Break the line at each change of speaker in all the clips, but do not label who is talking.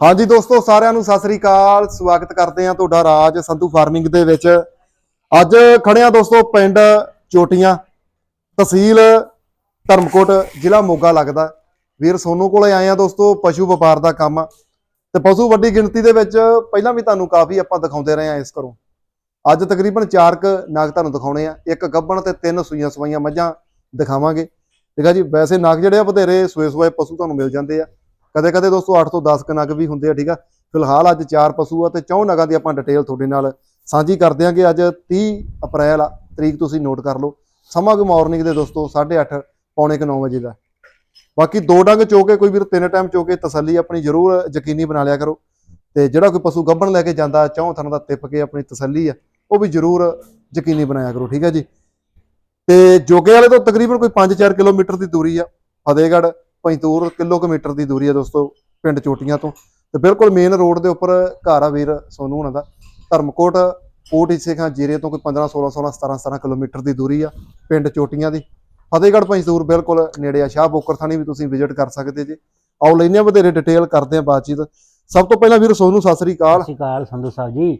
ਹਾਂਜੀ ਦੋਸਤੋ, ਸਾਰਿਆਂ ਨੂੰ ਸਤਿ ਸ੍ਰੀ ਅਕਾਲ। ਸਵਾਗਤ ਕਰਦੇ ਹਾਂ ਤੁਹਾਡਾ ਰਾਜ ਸੰਧੂ ਫਾਰਮਿੰਗ ਦੇ ਵਿੱਚ। ਅੱਜ ਖੜੇ ਹਾਂ ਦੋਸਤੋ, ਪਿੰਡ ਚੋਟੀਆਂ, ਤਹਿਸੀਲ ਧਰਮਕੋਟ, ਜ਼ਿਲ੍ਹਾ ਮੋਗਾ ਲੱਗਦਾ। ਵੀਰ, ਸੋਨੂ ਕੋਲੇ ਆਏ ਆ ਦੋਸਤੋ, ਪਸ਼ੂ ਵਪਾਰ ਦਾ ਕੰਮ। ਆ। ਤੇ ਪਸ਼ੂ ਵੱਡੀ ਗਿਣਤੀ ਦੇ ਵਿੱਚ ਪਹਿਲਾਂ ਵੀ ਤੁਹਾਨੂੰ ਕਾਫੀ ਆਪਾਂ ਦਿਖਾਉਂਦੇ ਰਹੇ ਆ ਇਸ ਘਰੋਂ। ਅੱਜ ਤਕਰੀਬਨ 4 ਕ ਨਾਗ ਤੁਹਾਨੂੰ ਦਿਖਾਉਣੇ ਆ। ਇੱਕ ਗੱਬਣ ਤੇ ਤਿੰਨ ਸੂਈਆਂ ਸਵਾਈਆਂ ਮੱਝਾਂ ਦਿਖਾਵਾਂਗੇ। ਠੀਕ ਆ ਜੀ, ਵੈਸੇ ਨਾਗ ਜਿਹੜੇ ਆ, ਵਧੇਰੇ ਸੂਏ ਸੂਏ ਪਸ਼ੂ ਤੁਹਾਨੂੰ ਮਿਲ ਜਾਂਦੇ ਆ। ਕਦੇ ਕਦੇ ਦੋਸਤੋ 8 ਤੋਂ 10 ਕ ਨਗ ਵੀ ਹੁੰਦੇ ਆ, ਠੀਕ ਆ? ਫਿਲਹਾਲ ਅੱਜ 4 ਪਸ਼ੂ ਆ ਤੇ ਚੌਂ ਨਗਾਂ ਦੀ ਆਪਾਂ ਡਿਟੇਲ ਤੁਹਾਡੇ ਨਾਲ ਸਾਂਝੀ ਕਰ ਦਿਆਂਗੇ ਅੱਜ 30 ਅਪ੍ਰੈਲ ਆ, ਤਰੀਕ ਤੁਸੀਂ ਨੋਟ ਕਰ ਲਓ। ਸਮਾਂ ਕਿ ਮਾਰਨਿੰਗ ਦੇ ਦੋਸਤੋ 8:30 ਪੌਣੇ ਕੁ 9 ਵਜੇ ਦਾ। ਬਾਕੀ ਦੋ ਡੰਗ ਚੋ ਕੇ ਕੋਈ ਵੀਰ ਤਿੰਨ ਟਾਈਮ ਚੋ ਕੇ ਤਸੱਲੀ ਆਪਣੀ ਜ਼ਰੂਰ ਯਕੀਨੀ ਬਣਾ ਲਿਆ ਕਰੋ। ਤੇ ਜਿਹੜਾ ਕੋਈ ਪਸ਼ੂ ਗੱਭਣ ਲੈ ਕੇ ਜਾਂਦਾ, ਚੌਂ ਥਣ ਦਾ ਤਿੱਪ ਕੇ ਆਪਣੀ ਤਸੱਲੀ ਆ, ਉਹ ਵੀ ਜ਼ਰੂਰ ਯਕੀਨੀ ਬਣਾਇਆ ਕਰੋ, ਠੀਕ ਹੈ ਜੀ? ਤੇ ਜੋਗੇ ਵਾਲੇ ਤੋਂ ਤਕਰੀਬਨ ਕੋਈ 5-4 ਕਿਲੋਮੀਟਰ ਦੀ ਦੂਰੀ ਆ, ਫਤਿਹਗੜ੍ਹ। ਪੈਂਤੂਰ ਕਿਲੋਮੀਟਰ ਦੀ ਦੂਰੀ ਹੈ ਦੋਸਤੋ ਪਿੰਡ ਚੋਟੀਆਂ ਤੋਂ ਤੇ ਬਿਲਕੁਲ ਮੇਨ ਰੋਡ ਦੇ ਉੱਪਰ ਘਰ ਆ ਵੀਰ ਸੋਨੂ ਹੁਣਾਂ ਦਾ ਧਰਮਕੋਟ ਕੋਟ ਇਸੇ ਖਾਂ ਜੀਰੇ ਤੋਂ ਕੋਈ 15 16 16 17 17 ਕਿਲੋਮੀਟਰ ਦੀ ਦੂਰੀ ਆ ਪਿੰਡ ਚੋਟੀਆਂ ਦੀ ਫਤਿਹਗੜ੍ਹ ਪੈਂਤੂਰ ਬਿਲਕੁਲ ਨੇੜੇ ਆ ਸ਼ਾਹ ਬੋਕਰ ਥਾਣੀ ਵੀ ਤੁਸੀਂ ਵਿਜ਼ਿਟ ਕਰ ਸਕਦੇ ਜੀ ਆਓ ਲੈਨੇ ਆ ਵਧੇਰੇ ਡਿਟੇਲ ਕਰਦੇ ਆ ਬਾਤਚੀਤ ਸਭ ਤੋਂ ਪਹਿਲਾਂ ਵੀਰ ਸੋਨੂ ਸਤਿ ਸ੍ਰੀ ਅਕਾਲ
ਸਤਿ ਸ਼੍ਰੀ ਅਕਾਲ ਸੰਧੂ ਸਾਹਿਬ ਜੀ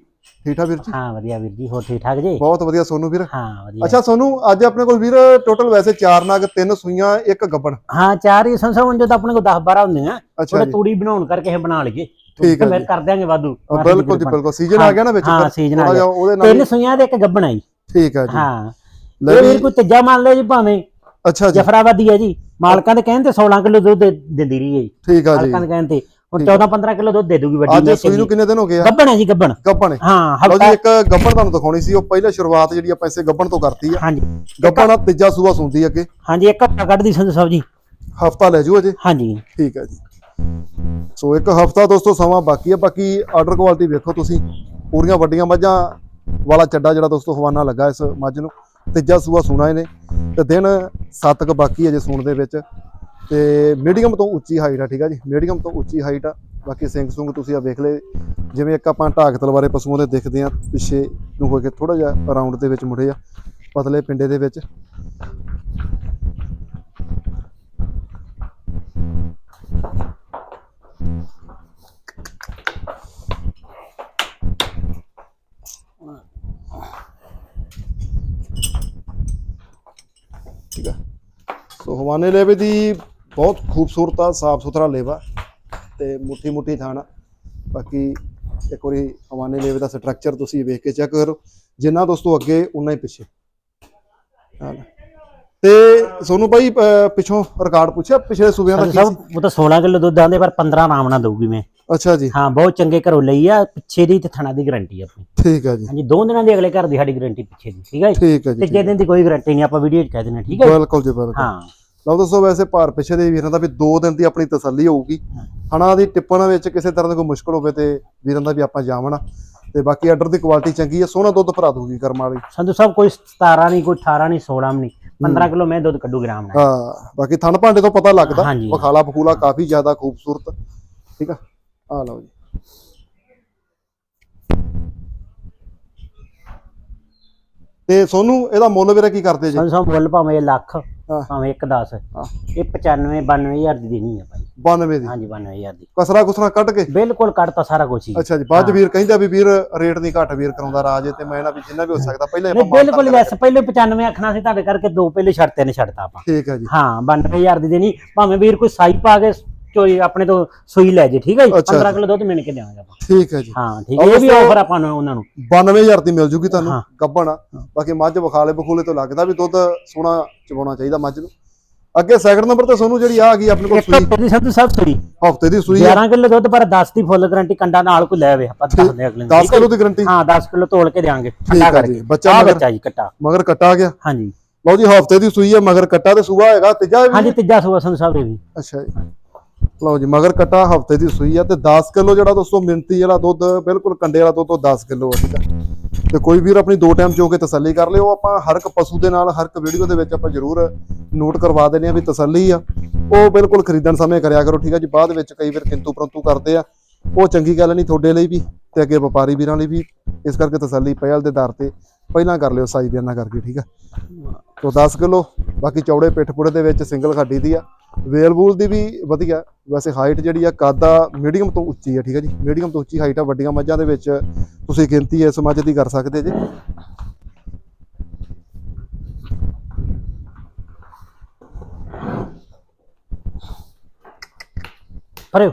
ਠੀਕ ਠਾਕ ਵੀਰ ਜੀ?
ਹਾਂ ਵਧੀਆ ਵੀਰ ਜੀ ਹੋਰ ਠੀਕ ਠਾਕ ਜੀ?
ਬਹੁਤ ਵਧੀਆ ਸੋਨੂ ਵੀਰ।
ਹਾਂ ਵਧੀਆ।
ਅੱਛਾ ਸੋਨੂ ਅੱਜ ਆਪਣੇ ਕੋਲ ਵੀਰ ਟੋਟਲ ਵੈਸੇ 4 ਨਗ 3 ਸੂਈਆਂ ਇੱਕ ਗੱਬਣ
ਹਾਂ ਚਾਰ ਹੀ ਸੰਸਾ ਹੁਣ ਜਦੋਂ ਆਪਣੇ ਕੋਲ 10 12 ਹੁੰਦੀਆਂ ਥੋੜੇ ਤੂੜੀ ਬਣਾਉਣ ਕਰਕੇ ਇਹ ਬਣਾ ਲਈਏ।
ਠੀਕ ਹੈ
ਮੈਂ
ਜੀ।
ਕਰ ਦਿਆਂਗੇ ਵਾਧੂ।
ਬਿਲਕੁਲ ਜੀ ਬਿਲਕੁਲ। ਸੀਜ਼ਨ ਆ ਗਿਆ ਨਾ ਵਿੱਚ
ਹਾਂ, season ਆ ਗਿਆ।
ਉਹਦੇ ਨਾਲ
ਤਿੰਨ ਸੁਈਆਂ ਦੇ ਇੱਕ ਗੱਬਣ ਆਈ।
ਠੀਕ ਹੈ ਜੀ।
ਹਾਂ।
ਲੈ
ਵੀਰ ਕੋਈ ਤੀਜਾ ਮੰਨ ਲਿਓ ਜੀ ਭਾਵੇਂ।
ਅੱਛਾ ਜੀ।
ਜਫਰਾਬਾਦੀ ਹੈ ਜੀ। ਮਾਲਕਾਂ ਦੇ ਕਹਿਣ ਤੇ 16 ਕਿਲੋ ਦੁੱਧ ਦਿੰਦੀ ਰਹੀ ਹੈ ਜੀ।
ਠੀਕ ਆ ਜੀ।
ਮਾਲਕਾਂ ਦੇ ਕਹਿਣ ਤੇ। ਹੁਣ
ਠੀਕ
14 15 ਕਿਲੋ ਦੁੱਧ ਦੇ ਦੂਗੀ ਵੱਡੀ
ਅੱਜ ਸੂਈ ਨੂੰ ਕਿੰਨੇ। ਦਿਨ ਹੋ ਗਏ ਆ?
ਗੱਬਣ ਹੈ ਜੀ ਗੱਬਣ
ਗੱਬਣ
ਹਾਂ। ਹਫਤਾ
ਇੱਕ ਗੱਬਣ ਤੁਹਾਨੂੰ ਦਿਖਾਉਣੀ ਸੀ ਉਹ ਪਹਿਲੇ ਸ਼ੁਰੂਆਤ ਜਿਹੜੀ ਆਪਾਂ ਇਸੇ ਗੱਬਣ ਤੋਂ ਕਰਤੀ ਆ।
ਹਾਂਜੀ।
ਗੱਬਣ ਆ ਤੀਜਾ ਸੂਆ ਸੁੰਦੀ ਅੱਗੇ।
ਹਾਂਜੀ ਇੱਕ ਹਫਤਾ ਕੱਢਦੀ ਸੰਧੂ ਸਾਹਿਬ ਜੀ।
ਹਫਤਾ ਲੈ ਜੂ ਅਜੇ?
ਹਾਂਜੀ।
ਠੀਕ ਹੈ ਜੀ। ਸੋ ਇੱਕ ਹਫਤਾ ਦੋਸਤੋ ਸਮਾਂ ਬਾਕੀ ਹੈ ਬਾਕੀ ਆਰਡਰ ਕੁਆਲਿਟੀ ਵੇਖੋ ਤੁਸੀਂ। ਪੂਰੀਆਂ ਵੱਡੀਆਂ ਮੱਝਾਂ ਵਾਲਾ ਚੱਡਾ ਜਿਹੜਾ ਦੋਸਤੋ ਹਵਾਨਾ ਲੱਗਾ ਇਸ ਮੱਝ ਨੂੰ। ਤੀਜਾ ਸੂਆ ਸੁਣਾ ਇਹਨੇ। ਤੇ ਦਿਨ 7 ਕ ਬਾਕੀ ਹੈ ਜੇ ਸੂਣ ਦੇ ਵਿੱਚ। ਤੇ ਮੀਡੀਅਮ ਤੋਂ ਉੱਚੀ ਹਾਈਟ ਆ, ਠੀਕ ਆ ਜੀ? ਮੀਡੀਅਮ ਤੋਂ ਉੱਚੀ ਹਾਈਟ ਆ। ਬਾਕੀ ਸਿੰਘ ਸੁੰਗ ਤੁਸੀਂ ਆ ਵੇਖ ਲਏ। ਜਿਵੇਂ ਇੱਕ ਆਪਾਂ ਢਾਕ ਤਲਵਾਰੇ ਪਸ਼ੂਆਂ ਦੇ ਦੇਖਦੇ ਆ, ਪਿੱਛੇ ਨੂੰ ਹੋ ਕੇ ਥੋੜਾ ਜਿਹਾ ਰਾਉਂਡ ਦੇ ਵਿੱਚ ਮੁੜੇ ਆ, ਪਤਲੇ ਪਿੰਡੇ ਦੇ ਵਿੱਚ। ਠੀਕ ਆ। ਸੋ ਹਵਾਨੇ ਲੇਵੇ ਦੀ ਬਹੁਤ ਖੂਬਸੂਰਤ ਆ ਸਾਫ਼ ਸੁਥਰਾ ਲੇਵਾ ਤੇ ਮੁੱਠੀ ਮੁੱਠੀ ਥਾਣਾ ਬਾਕੀ ਇੱਕ ਵਾਰੀ ਹਵਾਨੇ ਲੇਵੇ ਦਾ ਸਟਰਕਚਰ ਤੁਸੀਂ ਵੇਖ ਕੇ ਚੈੱਕ ਕਰੋ। ਜਿੰਨਾ ਦੋਸਤੋ ਅੱਗੇ ਉਨਾ ਹੀ ਪਿੱਛੇ। ਤੇ ਸੋਨੂੰ ਭਾਈ ਪਿੱਛੋਂ ਰਿਕਾਰਡ ਪੁੱਛਿਆ ਪਿਛਲੇ ਸੂਬਿਆਂ ਦਾ ਕੀ
ਸਾਹਿਬ ਉਹ ਤਾਂ 16 ਕਿਲੋ ਦੁੱਧ ਆਂਦੇ ਪਰ 15 ਆਰਾਮ ਨਾਲ ਦਊਗੀ ਮੈਂ।
ਅੱਛਾ ਜੀ।
ਹਾਂ ਬਹੁਤ ਚੰਗੇ ਘਰੋਂ ਲਈ ਆ ਪਿੱਛੇ ਦੀ ਤੇ ਥਣਾ ਦੀ ਗਾਰੰਟੀ ਆਪਣੀ।
ਠੀਕ ਹੈ ਜੀ।
ਹਾਂਜੀ ਦੋ ਦਿਨਾਂ ਦੀ ਅਗਲੇ ਘਰ ਦੀ ਸਾਡੀ ਗਾਰੰਟੀ ਪਿੱਛੇ ਦੀ ਠੀਕ ਹੈ ਜੀ?
ਹੈ ਜੀ
ਦਿਨ ਦੀ ਕੋਈ ਗਾਰੰਟੀ ਨਹੀਂ ਆਪਾਂ ਵੀਡੀਓ 'ਚ ਕਹਿ ਹਾਂ, ਠੀਕ ਹੈ?
ਬਿਲਕੁਲ ਜੀ ਬਿਲਕੁਲ।
ਹਾਂ।
ਲਓ ਦੋਸਤੋ ਵੈਸੇ ਭਾਰ ਪਿੱਛੇ ਦੇ ਵੀਰਾਂ ਦਾ ਵੀ 2 ਦਿਨ ਦੀ ਆਪਣੀ ਤਸੱਲੀ ਹੋਊਗੀ। ਹਣਾ ਦੀ ਟਿੱਪਣ ਵਿੱਚ ਕਿਸੇ ਤਰ੍ਹਾਂ ਦੀ ਕੋਈ ਮੁਸ਼ਕਲ ਹੋਵੇ ਤੇ ਵੀਰਾਂ ਦਾ ਵੀ ਆਪਾਂ ਜਾਵਣਾ। ਤੇ ਬਾਕੀ ਆਰਡਰ ਦੀ ਕੁਆਲਿਟੀ ਚੰਗੀ ਹੈ ਸੋਹਣਾ ਦੁੱਧ ਭਰਾ ਦੂਗੀ ਕਰਮ ਵਾਲੀ।
ਸੰਧੂ ਸਾਹਿਬ ਕੋਈ 17 ਨਹੀਂ ਕੋਈ 18 ਨਹੀਂ 16 ਨਹੀਂ। 15 ਕਿਲੋ ਮੈਂ ਦੁੱਧ ਕੱਢੂ ਗ੍ਰਾਮ ਨਾਲ।
ਹਾਂ ਬਾਕੀ ਥਣ ਭਾਂਡੇ ਤੋਂ ਪਤਾ ਲੱਗਦਾ। ਬਖਾਲਾ ਬਖੂਲਾ ਕਾਫੀ ਜ਼ਿਆਦਾ ਖੂਬਸੂਰਤ। ਠੀਕ ਆ? ਆ ਲਓ ਜੀ। ਤੇ ਸੋਨੂੰ ਇਹਦਾ ਮੁੱਲ ਵੀਰੇ ਕੀ ਕਰਦੇ ਜੀ?
ਸੰਧੂ ਸਾਹਿਬ ਮੁੱਲ ਭਾਵੇਂ ਲੱਖ।
ਹਾਂ।
ਭਾਵੇਂ 1 10
ਹਾਂ।
ਇਹ 95 92000 ਦੀ ਦੇਣੀ ਆ ਭਾਈ
92 ਦੀ?
ਹਾਂਜੀ 92000 ਦੀ।
ਕਸਰਾ ਕੁਸਰਾ ਕੱਢ ਕੇ?
ਬਿਲਕੁਲ ਕੱਢਤਾ ਸਾਰਾ ਕੁਝ ਹੀ।
ਅੱਛਾ ਜੀ ਬਾਅਦ ਚ ਵੀਰ ਕਹਿੰਦਾ ਵੀ ਵੀਰ ਰੇਟ ਨਹੀਂ ਘੱਟ ਵੀਰ ਕਰਾਉਂਦਾ ਰਾਜ ਤੇ ਮੈਂ ਨਾ ਵੀ ਜਿੰਨਾ ਵੀ ਹੋ ਸਕਦਾ ਪਹਿਲਾਂ
ਨਹੀਂ ਬਿਲਕੁਲ ਵੈਸੇ ਪਹਿਲੇ 95 ਆਖਣਾ ਸੀ ਤੁਹਾਡੇ ਕਰਕੇ ਦੋ ਪਹਿਲੇ ਛੱਡਤੇ ਨੇ ਛੱਡਤਾ ਆਪਾਂ।
ਠੀਕ ਹੈ ਜੀ।
ਹਾਂ 92000 ਦੀ ਦੇਣੀ। ਭਾਵੇਂ ਵੀਰ ਕੋਈ ਸਾਈ ਪਾ ਕੇ ਚੋਈ ਆਪਣੇ ਤੋਂ ਸੂਈ ਲੈ ਜੇ ਠੀਕ ਹੈ ਜੀ?
ਅੱਛਾ
15 ਕਿਲੋ ਦੁੱਧ ਮਿਣ ਕੇ ਦੇਵਾਂਗੇ ਆਪਾਂ।
ਠੀਕ ਹੈ ਜੀ।
ਹਾਂ ਠੀਕ ਹੈ ਇਹ ਵੀ ਆਫਰ ਆਪਾਂ ਨੂੰ ਉਹਨਾਂ ਨੂੰ।
92000 ਦੀ ਮਿਲ ਜੂਗੀ ਤੁਹਾਨੂੰ
ਹਾਂ।
ਗੱਬਣ ਆ। ਬਾਕੀ ਮੱਝ ਬਖਾਲੇ ਬਖੂਲੇ ਤੋਂ ਲੱਗਦਾ ਵੀ ਦੁੱਧ ਸੋਹਣਾ ਚਵਾਉਣਾ ਚਾਹੀਦਾ ਮੱਝ ਨੂੰ। ਅੱਗੇ ਸੈਕਿੰਡ ਨੰਬਰ ਤੇ ਸੋਨੂੰ ਜਿਹੜੀ ਆ ਆ ਗਈ ਆਪਣੇ ਕੋਲ
ਇੱਕ
ਸੂਈ।
ਦੀ ਸੰਧੂ ਸਾਹਿਬ ਸੂਈ।
ਹਫ਼ਤੇ ਦੀ ਸੂਈ ਆ।
11 ਕਿਲੋ ਦੁੱਧ ਪਰ 10 ਦੀ ਫੁੱਲ ਗਾਰੰਟੀ ਕੰਡਾ ਨਾਲ ਕੋਈ ਲੈ ਆਵੇ ਆਪਾਂ ਦੱਸਦੇ ਅਗਲੇ ਨੂੰ
10
ਠੀਕ ਹੈ
ਕਿਲੋ ਦੀ ਗਰੰਟੀ।
ਹਾਂ 10 ਕਿਲੋ ਤੋਲ ਕੇ ਦੇਵਾਂਗੇ
ਠੀਕ
ਠੰਡਾ
ਹੈ
ਕਰਕੇ।
ਬੱਚਾ ਮਗਰ
ਬੱਚਾ ਜੀ ਕੱਟਾ।
ਮਗਰ ਕੱਟਾ ਗਿਆ?
ਹਾਂਜੀ।
ਲਓ ਜੀ ਹਫ਼ਤੇ ਦੀ ਸੂਈ ਹੈ ਮਗਰ ਕੱਟਾ ਤੇ ਸੂਆ ਹੈਗਾ ਤੀਜਾ ਵੀ?
ਹਾਂਜੀ ਤੀਜਾ ਸੂਆ ਸੰਧੂ ਸਾਹਿਬ ਇਹ ਵੀ।
ਅੱਛਾ ਜੀ। ਲਓ ਜੀ, ਮਗਰ ਕੱਟਾ ਹਫ਼ਤੇ ਦੀ ਸੂਈ ਆ ਤੇ 10 ਕਿਲੋ ਜਿਹੜਾ ਦੋਸਤੋ ਮਿੰਤੀ ਜਿਹੜਾ ਦੁੱਧ, ਬਿਲਕੁਲ ਕੰਡੇ ਵਾਲਾ ਦੁੱਧ ਤੋਂ 10 ਕਿਲੋ ਆ ਠੀਕ ਆ ਤੇ ਕੋਈ ਵੀਰ ਆਪਣੀ ਦੋ ਟਾਈਮ ਚੋ ਕੇ ਤਸੱਲੀ ਕਰ ਲਿਓ, ਆਪਾਂ ਹਰ ਇੱਕ ਪਸ਼ੂ ਦੇ ਨਾਲ, ਹਰ ਇੱਕ ਵੀਡੀਓ ਦੇ ਵਿੱਚ ਆਪਾਂ ਜ਼ਰੂਰ ਨੋਟ ਕਰਵਾ ਦਿੰਦੇ ਆ ਵੀ ਤਸੱਲੀ ਆ। ਉਹ ਬਿਲਕੁਲ ਖਰੀਦਣ ਸਮੇਂ ਕਰਿਆ ਕਰੋ, ਠੀਕ ਆ ਜੀ, ਬਾਅਦ ਵਿੱਚ ਕਈ ਵਾਰ ਕਿੰਤੂ ਪਰੰਤੂ ਕਰਦੇ ਆ। ਉਹ ਚੰਗੀ ਗੱਲ ਨਹੀਂ ਤੁਹਾਡੇ ਲਈ ਵੀ, ਤੇ ਅੱਗੇ ਵਪਾਰੀ ਵੀਰਾਂ ਲਈ ਵੀ, ਇਸ ਕਰਕੇ ਤਸੱਲੀ ਪਹਿਲ ਦੇ ਦਰ ਤੇ ਪਹਿਲਾਂ ਕਰ ਲਿਓ, ਸਾਈ ਬਿਆਨਾ ਕਰਕੇ, ਠੀਕ ਆ। ਤੋ 10 ਕਿਲੋ, ਬਾਕੀ ਚੌੜੇ ਪਿੱਠਪੁੜੇ ਦੇ ਵਿੱਚ ਸਿੰਗਲ ਖੱਡੀ ਦੀ ਆ। ਵੇਲਵੂਲ ਦੀ ਵੀ ਵਧੀਆ, ਵੈਸੇ ਹਾਈਟ ਜਿਹੜੀ ਆ ਕਾਦਾ ਮੀਡੀਅਮ ਤੋਂ ਉੱਚੀ ਆ, ਠੀਕ ਆ ਜੀ? ਮੀਡੀਅਮ ਤੋਂ ਉੱਚੀ ਹਾਈਟ ਆ ਵੱਡੀਆਂ ਮੱਝਾਂ ਦੇ ਵਿੱਚ। ਤੁਸੀਂ ਗਿਣਤੀ ਇਸ ਮੱਝ ਦੀ ਕਰ ਸਕਦੇ ਜੀ।
ਪਰੇ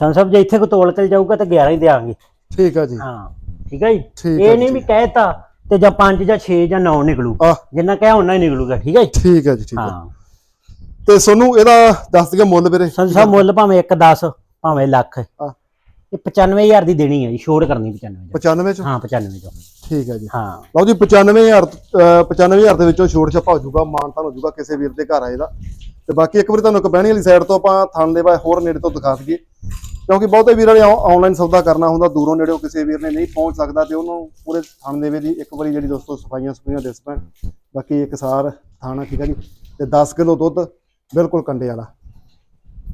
ਸੰਸਬ ਜੇ ਇੱਥੇ ਕੋ ਤੋਲ ਕੇ ਜਾਊਗਾ ਤਾਂ 11 ਹੀ ਦੇਾਂਗੇ
ਠੀਕ ਆ ਜੀ।
ਹਾਂ ਠੀਕ ਹੈ ਜੀ?
ਠੀਕ
ਇਹ ਨਹੀਂ ਵੀ ਕਹਿਤਾ ਤੇ ਜਾਂ 5 ਜਾਂ 6 ਜਾਂ 9 ਨਿਕਲੂ।
ਆ
ਜਿੰਨਾ ਕਹਿਆ ਉਹਨਾਂ ਹੀ ਨਿਕਲੂਗਾ ਠੀਕ ਹੈ ਜੀ?
ਠੀਕ ਆ ਜੀ ਠੀਕ ਆ।
ਹਾਂ।
ਤੇ ਸੋਨੂੰ ਇਹਦਾ ਦੱਸ ਦਈਏ ਮੁੱਲ ਵੀਰੇ।
ਸੰਸਬ ਮੁੱਲ ਭਾਵੇਂ 1 10 ਭਾਵੇਂ ਲੱਖ। ਇਹ 95000 ਦੀ ਦੇਣੀ ਹੈ ਜੀ ਛੋੜ ਕਰਨੀ 95 ਚ
95 ਚ?
ਹਾਂ 95 ਚ।
ਠੀਕ ਆ ਜੀ।
ਹਾਂ।
ਲਓ ਜੀ 95000 ਅਹ 95000 ਦੇ ਵਿੱਚੋਂ ਛੋਟ ਛੱਪਾ ਹੋ ਜਾਊਗਾ ਮਾਨਤਾਨ ਹੋ ਜਾਊਗਾ ਕਿਸੇ ਵੀਰ ਦੇ ਘਰ ਆਏ ਦਾ ਤੇ ਬਾਕੀ ਇੱਕ ਵਾਰੀ ਤੁਹਾਨੂੰ ਕਬਹਿਣੀ ਵਾਲੀ ਸਾਈਡ ਤੋਂ ਆਪਾਂ ਥਣ ਦੇ ਬਾਏ ਹੋਰ ਨੇੜੇ ਤੋਂ ਦਿਖਾ ਦਈਏ। ਕਿਉਂਕਿ ਬਹੁਤੇ ਵੀਰਾਂ ਨੇ ਆਨਲਾਈਨ ਸੌਦਾ ਕਰਨਾ ਹੁੰਦਾ ਦੂਰੋਂ ਨੇੜੇੋਂ ਕਿਸੇ ਵੀਰ ਨੇ ਨਹੀਂ ਪਹੁੰਚ ਸਕਦਾ ਤੇ ਉਹਨੂੰ ਪੂਰੇ ਥਣ ਦੇ ਦੀ ਇੱਕ ਵਾਰੀ ਜਿਹੜੀ ਦੋਸਤੋ ਸਫਾਈਆਂ ਸਫਾਈਆਂ ਦਿਸ ਪੈਣ ਬਾਕੀ ਇੱਕ ਸਾਰ ਥਾਣਾ ਠੀਕ ਆ ਜੀ। ਤੇ 10 ਕਿਲੋ ਦੁੱਧ ਬਿਲਕੁਲ ਕੰਡੇ ਵਾਲਾ।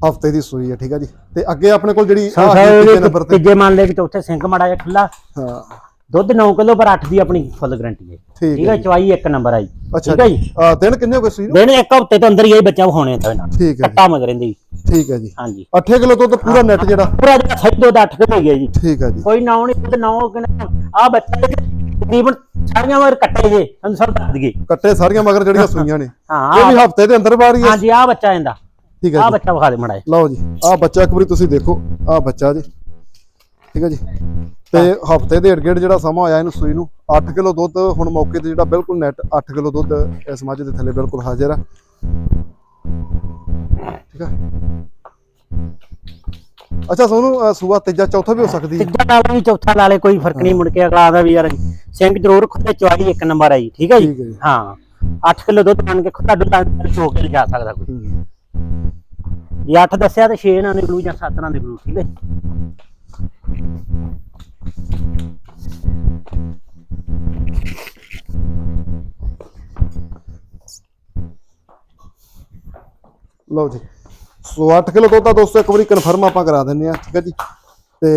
ਹਫ਼ਤੇ ਦੀ ਸੂਈ ਹੈ ਠੀਕ ਆ ਜੀ। ਤੇ ਅੱਗੇ ਆਪਣੇ ਕੋਲ ਜਿਹੜੀ ਆਹ ਹੈਗੀ ਤੀਜੇ
ਸੰਸਬ
ਨੰਬਰ ਤੇ
ਤੀਜੇ ਮੰਨ ਲੈ ਕਿ ਚੌਥੇ ਸਿੰਕ ਮੜਾ ਜਿਹਾ ਖੁੱਲਾ
ਹਾਂ।
ਦੁੱਧ 9 ਕਿਲੋ ਪਰ 8 ਦੀ ਆਪਣੀ ਫੁੱਲ ਗਰੰਟੀ ਹੈ।
ਠੀਕ
ਠੀਕ
ਹੈ
ਹੈ ਚਵਾਈ ਇੱਕ ਨੰਬਰ ਆਈ
ਅੱਛਾ
ਠੀਕ ਹੈ ਜੀ।
ਆ ਦਿਨ ਕਿੰਨੇ ਹੋ ਗਏ ਸੂਈ ਨੂੰ?
ਇੱਕ ਹਫ਼ਤੇ ਤੋਂ ਅੰਦਰ ਹੀ ਇਹ ਬੱਚਾ ਹੋਣੇ ਤਾਂ ਇਹਨਾਂ
ਠੀਕ ਹੈ ਜੀ।
ਕੱਟਾ ਮਗਰ ਰਹਿੰਦੀ
ਠੀਕ ਹੈ ਜੀ।
ਹਾਂਜੀ।
8 ਕਿਲੋ ਦੁੱਧ ਪੂਰਾ ਨੈਟ ਜਿਹੜਾ
ਪੂਰਾ ਜਿਹੜਾ ਸਹੀ ਦੁੱਧ 8 ਕਿਲੋ ਗਿਆ ਜੀ।
ਠੀਕ ਹੈ ਜੀ।
ਕੋਈ ਨਾ ਨਹੀਂ ਦੁੱਧ 9 ਕਿਲੋ। ਆ ਬੱਚਾ ਤੇ ਤਕਰੀਬਨ ਸਾਰੀਆਂ ਮਗਰ ਕੱਟੇ ਜੇ ਤੁਹਾਨੂੰ ਸਭ ਦੱਸ ਦਈਏ।
ਕੱਟੇ ਸਾਰੀਆਂ ਮਗਰ ਜਿਹੜੀਆਂ ਸੂਈਆਂ ਨੇ। ਇਹ
ਹਾਂ।
ਵੀ ਹਫ਼ਤੇ ਦੇ ਅੰਦਰ ਬਾਹਰ ਹੀ। ਹੈ
ਹਾਂਜੀ ਆ ਬੱਚਾ ਇਹਦਾ।
ਠੀਕ ਹੈ
ਆ
ਜੀ।
ਬੱਚਾ ਵਿਖਾ ਦੇ ਮੜਾ
ਲਓ ਜੀ ਆਹ ਬੱਚਾ ਇੱਕ ਵਾਰੀ ਤੁਸੀਂ ਦੇਖੋ ਆਹ ਬੱਚਾ ਜੀ। ਠੀਕ ਹੈ ਜੀ। ਤੇ ਹਫ਼ਤੇ ਦੇ ਏੜ ਜਿਹੜਾ ਸਮਾਂ ਹੋਇਆ ਇਹਨੂੰ ਸੂਈ ਨੂੰ 8 ਕਿਲੋ ਦੁੱਧ ਹੁਣ ਮੌਕੇ ਤੇ ਜਿਹੜਾ ਬਿਲਕੁਲ ਨੈਟ 8 ਕਿਲੋ ਦੁੱਧ ਇਸ ਮੱਝ ਦੇ ਥੱਲੇ ਬਿਲਕੁਲ ਹਾਜ਼ਰ ਆ। ਠੀਕ ਹੈ ਅੱਛਾ ਸੋਨੂੰ ਸੂਆ ਤੀਜਾ ਚੌਥਾ ਵੀ ਹੋ ਸਕਦੀ ਹੈ।
ਤੀਜਾ ਲਾ ਲਈ ਚੌਥਾ ਲਾ ਲੈ ਕੋਈ ਫ਼ਰਕ ਨਹੀਂ ਮੁੜ ਕੇ ਅਗਲਾ ਆਦਾ ਵੀ ਯਾਰ ਸਿੰਘ ਜ਼ਰੂਰ ਖੁੱਲੇ ਚਵਾਈ ਇੱਕ ਨੰਬਰ ਹੈ ਜੀ
ਠੀਕ ਹੈ ਜੀ।
ਹਾਂ। 8 ਕਿਲੋ ਦੁੱਧ ਬਣ ਕੇ ਖੁੱਲਾ ਦੁੱਧ ਹੋ ਕੇ ਜਾ ਸਕਦਾ ਕੋਈ। ਜੇ 8 ਦੱਸਿਆ ਤੇ 6 ਨਾਲ ਨਿਕਲੂ ਜਾਂ 7 ਨਾਲ ਨਿਕਲੂ ਠੀਕ ਹੈ
ਲਓ ਜੀ। ਸੋ 8 ਕਿਲੋ ਤੋਂ ਤਾਂ ਦੋਸਤੋ, ਇੱਕ ਵਾਰੀ ਕਨਫਰਮ ਆਪਾਂ ਕਰਾ ਦਿੰਨੇ ਆ ਠੀਕ ਹੈ ਜੀ। ਤੇ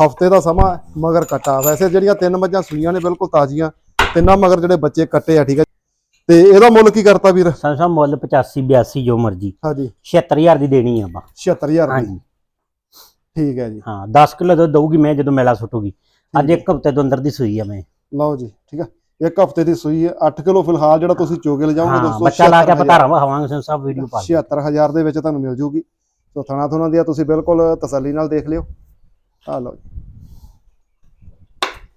ਹਫ਼ਤੇ ਦਾ ਸਮਾਂ ਮਗਰ ਕੱਟਾ। ਵੈਸੇ ਜਿਹੜੀਆਂ ਤਿੰਨ ਮੱਝਾਂ ਸੂਈਆਂ ਨੇ, ਬਿਲਕੁਲ ਤਾਜ਼ੀਆਂ, ਤਿੰਨਾਂ ਮਗਰ ਜਿਹੜੇ ਬੱਚੇ ਕੱਟੇ ਆ, ਠੀਕ ਹੈ ਤੇ ਇਹਦਾ ਮੁੱਲ ਕੀ ਕਰਤਾ ਵੀਰ?
ਸਾਨੂੰ ਮੁੱਲ 85 82 ਜੋ ਮਰਜ਼ੀ।
ਹਾਂਜੀ।
76000 ਦੀ ਦੇਣੀ ਆ ਆਪਾਂ।
76000 ਦੀ।
ਹਾਂਜੀ।
ਠੀਕ ਹੈ ਜੀ।
ਹਾਂ 10 ਕਿਲੋ ਦੁੱਧ ਦਊਗੀ ਮੈਂ ਜਦੋਂ ਮੇਲਾ ਸੁੱਟੂਗੀ। ਅੱਜ ਇੱਕ ਹਫ਼ਤੇ ਤੋਂ ਅੰਦਰ ਦੀ ਸੂਈ ਆ ਮੈਂ।
ਲਓ ਜੀ ਠੀਕ ਹੈ ਇੱਕ ਹਫ਼ਤੇ ਦੀ ਸੂਈ ਹੈ 8 ਕਿਲੋ ਫਿਲਹਾਲ ਜਿਹੜਾ ਤੁਸੀਂ ਚੋਗੇ ਲਿਜਾਓਗੇ
ਹਾਂ
ਦੋਸਤੋ
ਬੱਚਾ ਲਾ ਕੇ ਆਪਾਂ ਧਾਰਾਂ ਵਹਾਵਾਂਗੇ ਸਾਨੂੰ ਸਭ ਵੀਡੀਓ ਪਾ ਦਿਓ।
76000 ਦੇ ਵਿੱਚ ਤੁਹਾਨੂੰ ਮਿਲ ਜੂਗੀ। ਸੋ ਥਣਾ ਥੁਣਾ ਦੀ ਤੁਸੀਂ ਬਿਲਕੁਲ ਤਸੱਲੀ ਨਾਲ ਦੇਖ ਲਿਓ। ਆ ਲਓ ਜੀ।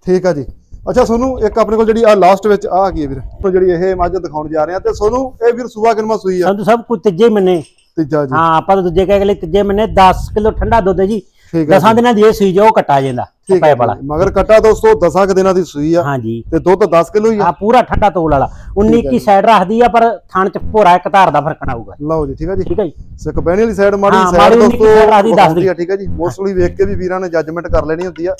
ਠੀਕ ਆ ਜੀ। ਅੱਛਾ ਸੋਨੂੰ ਇੱਕ ਆਪਣੇ ਕੋਲ ਜਿਹੜੀ ਆ ਲਾਸਟ ਵਿੱਚ ਆ ਗਈ ਹੈ ਵੀਰ ਤੁਹਾਨੂੰ ਜਿਹੜੀ ਇਹ ਮੱਝ ਦਿਖਾਉਣ ਜਾ ਰਹੇ ਆ ਤੇ ਸੋਨੂੰ ਇਹ ਵੀਰ ਸੂਆ ਕਿੰਨਾ ਸੂਈ ਆ?
ਸੰਧੂ ਸਭ ਕੁਝ ਤੀਜੇ ਮਹੀਨੇ।
ਤੀਜਾ ਜੀ।
ਹਾਂ ਆਪਾਂ ਤਾਂ ਦੂਜੇ ਕਹਿ ਗਏ ਤੀਜੇ ਮਹੀਨੇ 10 ਕਿਲੋ ਠੰਡਾ ਦੁੱਧ ਹੈ ਜੀ।
ਠੀਕ ਹੈ
ਦਸਾਂ ਦਿਨਾਂ ਦੀ ਇਹ ਸੂਈ ਜੋ ਕੱਟਾ ਜਾਂਦਾ
ਠੀਕ ਹੈ
ਵਾਲਾ
ਜੀ। ਮਗਰ ਕੱਟਾ ਦੋਸਤੋ 10 ਕੁ ਦਿਨਾਂ ਦੀ ਸੂਈ ਆ।
ਹਾਂਜੀ
ਤੇ ਦੁੱਧ 10 ਕਿਲੋ ਹੀ ਆ।
ਆ ਪੂਰਾ ਠੰਡਾ ਤੋਲ ਵਾਲਾ। 19 ਕੀ ਸਾਈਡ ਰੱਖਦੀ ਆ ਪਰ ਥਣ ਚ ਭੋਰਾ ਇੱਕ ਧਾਰ ਦਾ ਫ਼ਰਕ ਨਾ ਆਊਗਾ।
ਲਓ ਜੀ ਠੀਕ ਹੈ ਜੀ।
ਠੀਕ ਹੈ ਜੀ।
ਸਿੱਕ ਬਹਿਣੀ ਵਾਲੀ ਸਾਈਡ ਮਾੜੀ
ਹਾਂ,
ਸਾਈਡ ਦੋਸਤੋ ਠੀਕ ਹੈ ਜੀ। ਮੋਸਟਲੀ ਵੇਖ ਕੇ ਵੀ ਵੀਰਾਂ ਨੇ ਜੱਜਮੈਂਟ ਕਰ ਲੈਣੀ ਹੁੰਦੀ ਆ।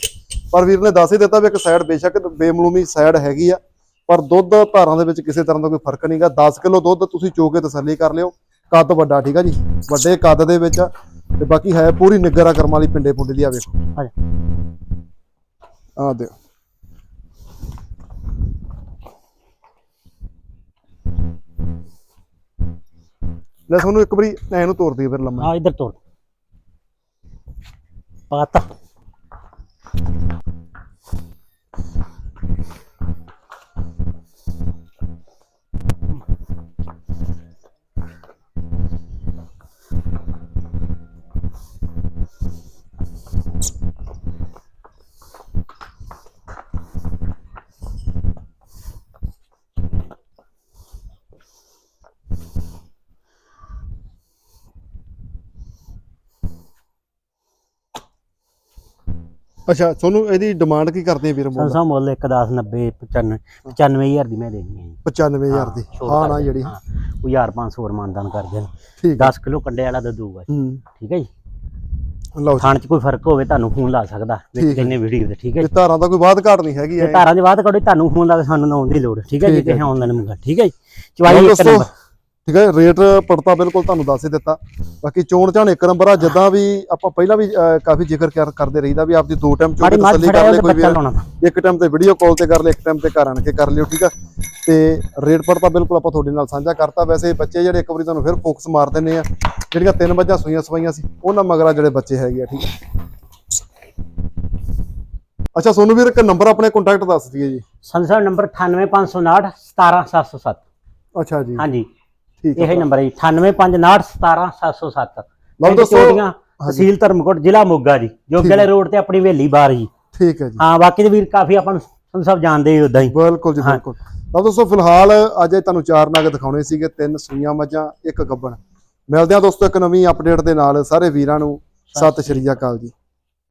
ਪਰ ਵੀਰ ਨੇ ਦੱਸ ਹੀ ਦਿੱਤਾ ਵੀ ਇੱਕ ਸਾਈਡ ਬੇਸ਼ੱਕ ਬੇਮਲੂਮੀ ਸਾਈਡ ਹੈਗੀ ਆ, ਪਰ ਦੁੱਧ ਧਾਰਾਂ ਦੇ ਵਿੱਚ ਕਿਸੇ ਤਰ੍ਹਾਂ ਦਾ ਕੋਈ ਫ਼ਰਕ ਨਹੀਂਗਾ 10 ਕਿਲੋ ਦੁੱਧ ਤੁਸੀਂ ਚੋ ਕੇ ਤਸੱਲੀ ਕਰ ਲਿਓ। ਕੱਦ ਵੱਡਾ, ਠੀਕ ਆ ਜੀ? ਵੱਡੇ ਕੱਦ ਦੇ ਵਿੱਚ ਤੇ ਬਾਕੀ ਹੈ ਪੂਰੀ ਨਿੱਗਰ ਆ ਕਰਮ ਵਾਲੀ ਪਿੰਡੇ ਪੁੰਡੇ ਦੀ ਆ ਵੇਖੋ।
ਆ ਜਾ।
ਆ ਦਿਓ। ਲੈ ਤੁਹਾਨੂੰ ਇੱਕ ਵਾਰੀ ਐ ਨੂੰ ਤੋੜ ਦਈਏ ਫਿਰ ਲੰਮਾ।
ਆ ਇੱਧਰ ਤੋੜ ਪਾਤਾ।
ਅੱਛਾ ਤੁਹਾਨੂੰ ਇਹਦੀ ਡਿਮਾਂਡ ਕੀ ਕਰਦੇ ਆ ਵੀਰ ਮੁੱਲ
ਸੰਸਾ ਮੁੱਲ 1 10 90 95 95000 ਦੀ ਮੈਂ ਦੇਣੀ ਹੈ ਜੀ।
95000 ਦੀ। ਹਾਂ ਨਾ ਜਿਹੜੀ।
ਹਾਂ। ਉਹ 1500 ਹੋਰ ਮਾਨਦਾਨ ਕਰ ਦੇਣ।
ਠੀਕ
10 ਕਿਲੋ ਕੰਡੇ ਵਾਲਾ ਦੁੱਧ ਦੂਗਾ ਜੀ,
ਹੂੰ।
ਠੀਕ ਹੈ ਜੀ?
ਲਓ ਜੀ।
ਖਾਣ ਚ ਕੋਈ ਫ਼ਰਕ ਹੋਵੇ ਤੁਹਾਨੂੰ ਫੋਨ ਲਾ ਸਕਦਾ।
ਠੀਕ
ਵਿੱਚ
ਹੈ।
ਕਿੰਨੇ ਵੀਡੀਓ ਦੇ ਠੀਕ ਹੈ
ਇਹ ਧਾਰਾਂ ਦਾ ਕੋਈ ਬਾਤ ਘਾਟ ਨਹੀਂ ਹੈਗੀ
ਜੇ
ਐ।
ਧਾਰਾਂ ਦੇ ਬਾਅਦ ਕਦੋਂ ਤੁਹਾਨੂੰ ਫੋਨ ਲਾ ਕੇ ਸਾਨੂੰ ਨਾ ਆਉਣ ਦੀ ਲੋੜ ਠੀਕ ਹੈ ਜੀ?
ਠੀਕ ਹੈ।
ਕਿਸੇ ਆਨਲਾਈਨ ਮੰਗਾ ਠੀਕ ਹੈ ਜੀ? ਚਵਾਈ ਇੱਕ
ਦੋਸਤੋ
ਨੰਬਰ।
ਠੀਕ ਹੈ ਰੇਟ ਪੜਤਾ ਬਿਲਕੁਲ ਤੁਹਾਨੂੰ ਦੱਸ ਹੀ ਦਿੱਤਾ। ਬਾਕੀ ਚੋਣ ਝਾਣ ਇੱਕ ਨੰਬਰ ਆ ਜਿੱਦਾਂ ਵੀ ਆਪਾਂ ਪਹਿਲਾਂ ਵੀ ਅਹ, ਕਾਫੀ ਜ਼ਿਕਰ ਕਰ- ਕਰਦੇ ਰਹੀਦਾ ਵੀ ਆਪਦੀ ਦੋ ਟਾਈਮ ਚੋਣ ਤਸੱਲੀ ਕਰ ਲੈ ਕੋਈ ਵੀ ਇੱਕ ਟਾਈਮ ਤੇ ਵੀਡੀਓ ਕਾਲ ਤੇ ਕਰ ਲਿਓ ਇੱਕ ਟਾਈਮ ਤੇ ਘਰ ਆਣ ਕੇ ਕਰ ਲਿਓ ਠੀਕ ਆ। ਤੇ ਰੇਟ ਪੜਤਾ ਬਿਲਕੁਲ ਆਪਾਂ ਤੁਹਾਡੇ ਨਾਲ ਸਾਂਝਾ ਕਰਤਾ। ਵੈਸੇ ਬੱਚੇ ਜਿਹੜੇ ਇੱਕ ਵਾਰੀ ਤੁਹਾਨੂੰ ਫਿਰ ਫੋਕਸ ਮਾਰ ਦਿੰਨੇ ਆ ਜਿਹੜੀਆਂ ਤਿੰਨ ਮੱਝਾਂ ਸੂਈਆਂ ਸਵਾਈਆਂ ਸੀ ਉਹਨਾਂ ਮਗਰਾ ਜਿਹੜੇ ਬੱਚੇ ਹੈਗੇ ਆ ਠੀਕ ਆ। ਅੱਛਾ ਸੋਨੂ ਵੀਰ ਇੱਕ ਨੰਬਰ ਆਪਣੇ ਕੰਟੈਕਟ ਦੱਸ ਦਈਏ ਜੀ।
ਸੰਸਦ ਨੰਬਰ 98559 17707
ਅੱਛਾ ਜੀ।
ਹਾਂਜੀ।
ਠੀਕ
ਇਹ
ਹੈ
ਨੰਬਰ ਹੈ ਜੀ 98559 17707
ਲਓ
ਪਿੰਡ
ਦੋਸਤੋ
ਚੋਟੀਆਂ ਤਹਿਸੀਲ ਧਰਮਕੋਟ ਜ਼ਿਲ੍ਹਾ ਮੋਗਾ ਜੀ ਜੋਗੇ ਵਾਲੇ ਰੋਡ ਤੇ ਆਪਣੀ ਹਵੇਲੀ ਬਾਹਰ ਜੀ।
ਠੀਕ ਹੈ ਜੀ।
ਹਾਂ ਬਾਕੀ ਦੇ ਵੀਰ ਕਾਫੀ ਆਪਾਂ ਨੂੰ ਸਾਹਿਬ ਜਾਣਦੇ ਹੀ ਉਦਾਂ ਹੀ।
ਬਿਲਕੁਲ ਜੀ। ਬਿਲਕੁਲ। ਲਓ ਦੋਸਤੋ ਫਿਲਹਾਲ ਅੱਜ ਤੁਹਾਨੂੰ ਚਾਰ ਨਗ ਦਿਖਾਉਣੇ ਸੀਗੇ ਤਿੰਨ ਸੂਈਆਂ ਮੱਝਾਂ ਇੱਕ ਗੱਬਣ। ਮਿਲਦੇ ਆ ਦੋਸਤੋ ਇੱਕ ਨਵੀਂ ਅਪਡੇਟ ਦੇ ਨਾਲ ਸਾਰੇ ਵੀਰਾਂ ਨੂੰ। ਸਤਿ ਸ਼੍ਰੀ ਅਕਾਲ ਜੀ।